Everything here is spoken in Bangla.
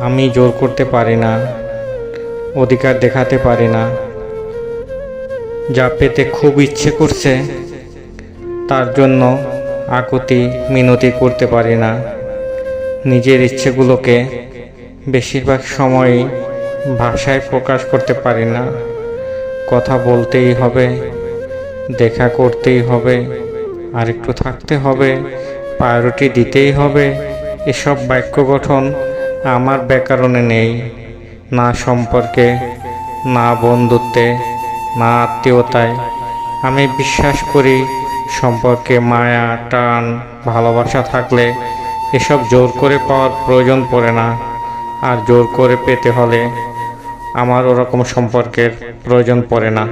আমি জোর করতে পারি না, অধিকার দেখাতে পারি না। যা পেতে খুব ইচ্ছে করছে, তার জন্য আকুতি মিনতি করতে পারি না। নিজের ইচ্ছেগুলোকে বেশিরভাগ সময়ই ভাষায় প্রকাশ করতে পারি না। কথা বলতেই হবে, দেখা করতেই হবে আর একটু থাকতে হবে প্রায়োরিটি দিতেই হবে, এসব বাক্য গঠন আমার ব্যাকরণে নেই, না সম্পর্কে, না বন্ধুত্বে, না আত্মীয়তায়। আমি বিশ্বাস করি, সম্পর্কে মায়া, টান, ভালোবাসা থাকলে এসব জোর করে পাওয়ার প্রয়োজন পড়ে না। আর জোর করে পেতে হলে আমার ওরকম সম্পর্কের প্রয়োজন পড়ে না।